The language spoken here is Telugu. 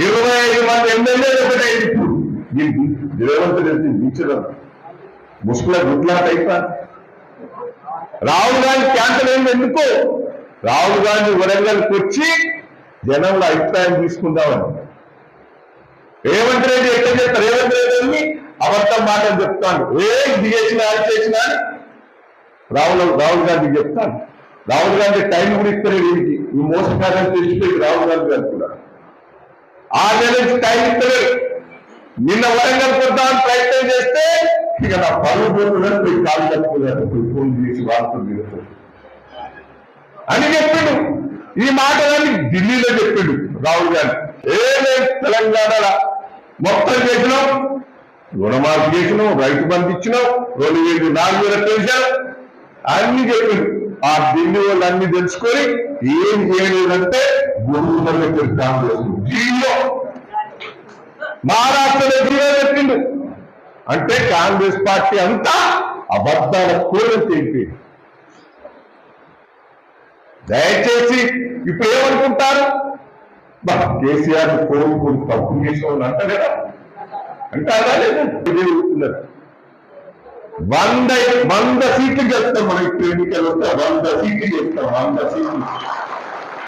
ఇరవై ఐదు మంది ఎమ్మెల్యేలు ఒకటే ఇప్పుడు. దీనికి రేవంత్ రెడ్డి మించడం ముసుగుల గుడ్లాట అయిపోయి రాహుల్ గాంధీ క్యాన్సల్ అయింది ఎందుకు? రాహుల్ గాంధీ వరంగల్కి వచ్చి జనంలో అభిప్రాయం తీసుకుందామని. రేవంత్ రెడ్డి ఎట్లా చెప్తారు రేవంత్ రెడ్డి అని అబద్ధం మాటలు చెప్తాను ఏ ఇది చేసినా అది చేసినా రాహుల్ రాహుల్ గాంధీ చెప్తాను రాహుల్ గాంధీ టైం కూడా ఇస్తారు వీడికి. ఈ మోసకారం తెలిసిపోయి రాహుల్ గాంధీ గారు కూడా. ఆ నెల టైం ఇస్తారు నిన్న వరంగల్ కొద్దామని ప్రయత్నం చేస్తే ఇక నా పనులు పోతున్నాను పోయి కాలు కట్టుకున్నారు పోయి ఫోన్ చేసి వార్తలు దిగుతారు అని చెప్పిండు. ఈ మాటలన్నీ ఢిల్లీలో చెప్పిండు రాహుల్ గాంధీ. ఏ తెలంగాణ మొత్తం చేసినాం. రుణమాఫీ చేసినాం రైతు బంధు ఇచ్చినాం రెండు వేలు నాలుగు వేల పెన్షన్. అన్ని చెప్పిండు. ఆ ఢిల్లీ వాళ్ళు అన్ని తెలుసుకొని ఏం చేయలేదంటే గురువుల దగ్గర కాంగ్రెస్ మహారాష్ట్ర మహారాష్ట్రలో పెట్టిండు. అంటే కాంగ్రెస్ పార్టీ అంతా అబద్ధాల కూరలు తెలిపింది దయచేసి ఇప్పుడు ఏమనుకుంటారు? కేసీఆర్ కోరుకుని తప్పు చేసిన అంట కదా. అంటే వంద వంద సీట్లు గెలుస్తాం మనం ఇప్పుడు ఎన్నికలు వస్తే వంద సీట్లు గెలుస్తాం వంద సీట్లు.